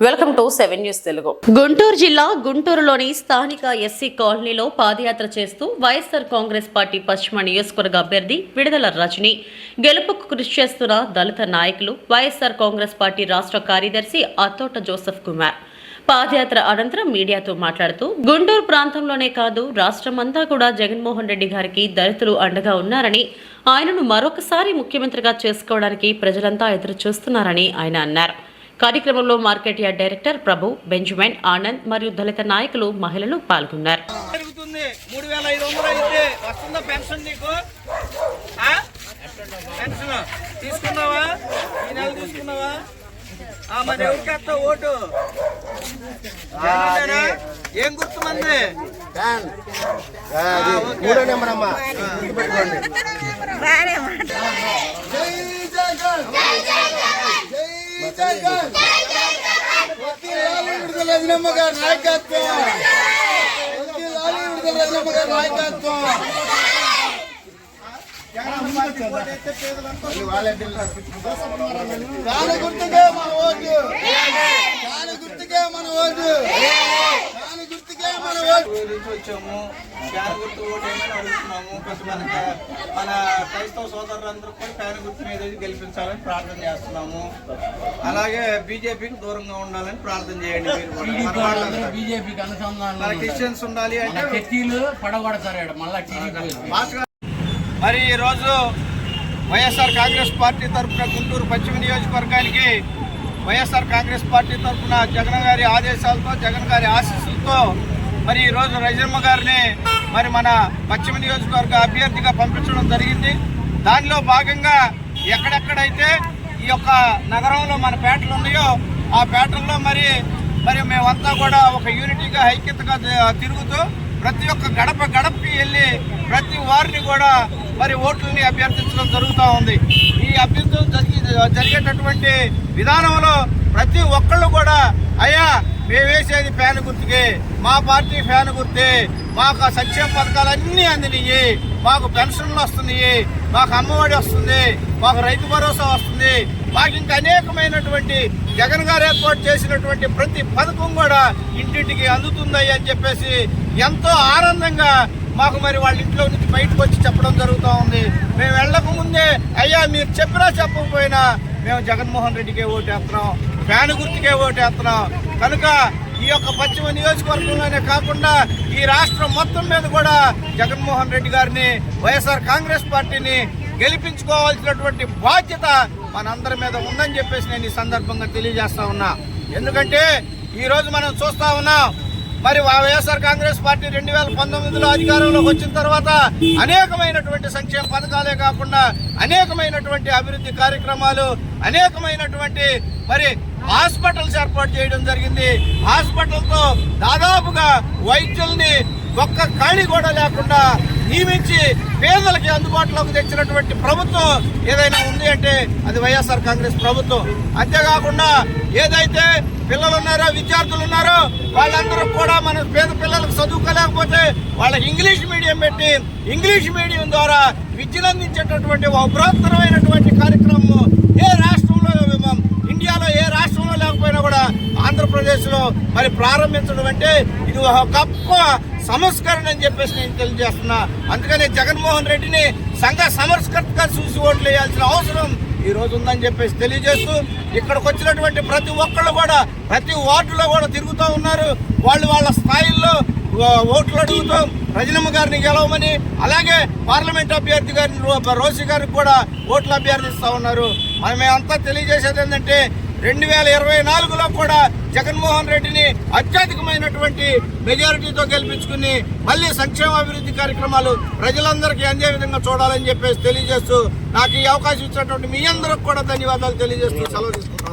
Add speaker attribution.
Speaker 1: Welcome to seven news Telugu. Guntur జిల్లా గుంటూరులోని స్థానిక ఎస్సీ కాలనీలో పాదయాత్ర చేస్తూ వైఎస్ఆర్ కాంగ్రెస్ పార్టీ పశ్చిమ నియోజకవర్గ అభ్యర్థి విడుదల రజని. గెలుపుకు కృషి చేస్తున్న దళిత నాయకులు వైఎస్ఆర్ కాంగ్రెస్ పార్టీ రాష్ట్ర కార్యదర్శి అత్తోట జోసెఫ్ కుమార్. పాదయాత్ర అనంతరం మీడియాతో మాట్లాడుతూ గుంటూరు ప్రాంతంలోనే కాదు రాష్ట్రమంతా కూడా జగన్మోహన్ రెడ్డి గారికి దళితులు అండగా ఉన్నారని ఆయనను మరొకసారి ముఖ్యమంత్రిగా చేసుకోవడానికి ప్రజలంతా ఎదురు చూస్తున్నారని ఆయన అన్నారు. కార్యక్రమంలో market yard director Prabhu Benjamin Anand మరియు దళిత నాయకులు మహిళలు పాల్గొన్నారు.
Speaker 2: పెరుగుతుంది. మూడు వేల ఐదు వందలు
Speaker 3: రజనమ్మ గారి నాయకత్వం రజనమ్మ గారి మన ఓటు దాని గుర్తుకే మన ఓటు దాని గుర్తుకే మన ఓటు
Speaker 2: వచ్చాము ఫ్యాన్ గుర్తు ఓటు ఏమని అడుగుతున్నాము. కొంచెం మన మన క్రైస్తవ సోదరులందరూ కూడా ఫ్యాన్ గుర్తు మీద గెలిపించాలని ప్రార్థన చేస్తున్నాము. అలాగే బీజేపీకి దూరంగా ఉండాలని ప్రార్థన చేయండి.
Speaker 4: బీజేపీకి అనుసంధానం
Speaker 2: క్రిస్టియన్స్ ఉండాలి అంటే
Speaker 4: పడగొడతారు. మళ్ళా
Speaker 2: మరి ఈరోజు వైఎస్ఆర్ కాంగ్రెస్ పార్టీ తరఫున గుంటూరు పశ్చిమ నియోజకవర్గానికి వైఎస్ఆర్ కాంగ్రెస్ పార్టీ తరఫున జగన్ గారి ఆదేశాలతో జగన్ గారి ఆశీస్సులతో మరి ఈరోజు రజమ్మ గారిని మరి మన పశ్చిమ నియోజకవర్గ అభ్యర్థిగా పంపించడం జరిగింది. దానిలో భాగంగా ఎక్కడెక్కడైతే ఈ యొక్క నగరంలో మన పేటలు ఉన్నాయో ఆ పేటల్లో మరి మరి మేమంతా కూడా ఒక యూనిటీగా ఐక్యతగా తిరుగుతూ ప్రతి ఒక్క గడప గడపకి వెళ్ళి ప్రతి వారిని కూడా మరి ఓట్లని అభ్యర్థించడం జరుగుతూ ఉంది. ఈ అభ్యర్థులు జరిగేటటువంటి విధానంలో ప్రతి ఒక్కళ్ళు కూడా మేము వేసేది ఫ్యాన్ గుర్తుకే మా పార్టీ ఫ్యాన్ గుర్తే మాకు ఆ సంక్షేమ పథకాలన్నీ అందినాయి మాకు పెన్షన్లు వస్తున్నాయి మాకు అమ్మఒడి వస్తుంది మాకు రైతు భరోసా వస్తుంది మాకు ఇంకా అనేకమైనటువంటి జగన్ గారు ఏర్పాటు చేసినటువంటి ప్రతి పథకం కూడా ఇంటింటికి అందుతుంది అని చెప్పేసి ఎంతో ఆనందంగా మాకు మరి వాళ్ళ ఇంట్లో నుంచి బయటకు వచ్చి చెప్పడం జరుగుతూ ఉంది. మేము వెళ్ళక ముందే అయ్యా మీరు చెప్పినా చెప్పకపోయినా మేము జగన్మోహన్ రెడ్డికే ఓటేస్తున్నాం ఫ్యాన్ గుర్తుకే ఓటేస్తున్నాం కనుక ఈ యొక్క పశ్చిమ నియోజకవర్గంలోనే కాకుండా ఈ రాష్ట్రం మొత్తం మీద కూడా జగన్మోహన్ రెడ్డి గారిని వైఎస్ఆర్ కాంగ్రెస్ పార్టీని గెలిపించుకోవాల్సినటువంటి బాధ్యత మనందరి మీద ఉందని చెప్పేసి నేను ఈ సందర్భంగా తెలియజేస్తా ఉన్నా. ఎందుకంటే ఈరోజు మనం చూస్తా ఉన్నాం మరి వైఎస్ఆర్ కాంగ్రెస్ పార్టీ రెండు వేల పంతొమ్మిదిలో అధికారంలోకి వచ్చిన తర్వాత అనేకమైనటువంటి సంక్షేమ పథకాలే కాకుండా అనేకమైనటువంటి అభివృద్ధి కార్యక్రమాలు అనేకమైనటువంటి మరి హాస్పిటల్స్ ఏర్పాటు చేయడం జరిగింది. హాస్పిటల్తో దాదాపుగా వైద్యుల్ని ఒక్క ఖాళీ కూడా లేకుండా నియమించి పేదలకి అందుబాటులోకి తెచ్చినటువంటి ప్రభుత్వం ఏదైనా ఉంది అంటే అది వైఎస్ఆర్ కాంగ్రెస్ ప్రభుత్వం. అంతేకాకుండా ఏదైతే పిల్లలు ఉన్నారో విద్యార్థులు ఉన్నారో వాళ్ళందరూ కూడా మన పేద పిల్లలకు చదువుకోలేకపోతే వాళ్ళకి ఇంగ్లీష్ మీడియం పెట్టి ఇంగ్లీష్ మీడియం ద్వారా విద్యను అందించేటటువంటి ఒక బృహత్తరమైనటువంటి కార్యక్రమం ఏ రాష్ట్రంలో మ- ఇండియాలో ఏ రాష్ట్రంలో లేకపోయినా కూడా ఆంధ్రప్రదేశ్లో మరి ప్రారంభించడం అంటే ఇది ఒక గొప్ప సంస్కరణ అని చెప్పేసి నేను తెలియజేస్తున్నా. అందుకని జగన్మోహన్ రెడ్డిని సంఘ సంస్కర్తగా చూసి ఓట్లు వేయాల్సిన అవసరం ఈ రోజు ఉందని చెప్పేసి తెలియజేస్తూ ఇక్కడికి వచ్చినటువంటి ప్రతి ఒక్కళ్ళు కూడా ప్రతి వార్డులో కూడా తిరుగుతూ ఉన్నారు. వాళ్ళు వాళ్ళ స్థాయిల్లో ఓట్లు అడుగుతూ రజనమ్మ గారిని గెలవమని అలాగే పార్లమెంట్ అభ్యర్థి గారిని రో- గారికి కూడా ఓట్లు అభ్యర్థిస్తూ ఉన్నారు. మనమే అంతా తెలియజేసేది ఏంటంటే రెండు వేల ఇరవై నాలుగులో కూడా జగన్మోహన్ రెడ్డిని అత్యధికమైనటువంటి మెజారిటీతో గెలిపించుకుని మళ్ళీ సంక్షేమ అభివృద్ధి కార్యక్రమాలు ప్రజలందరికీ అందే విధంగా చూడాలని చెప్పేసి తెలియజేస్తూ నాకు ఈ అవకాశం ఇచ్చినటువంటి మీ అందరికి కూడా ధన్యవాదాలు తెలియజేస్తూ సెలవు తీసుకుంటా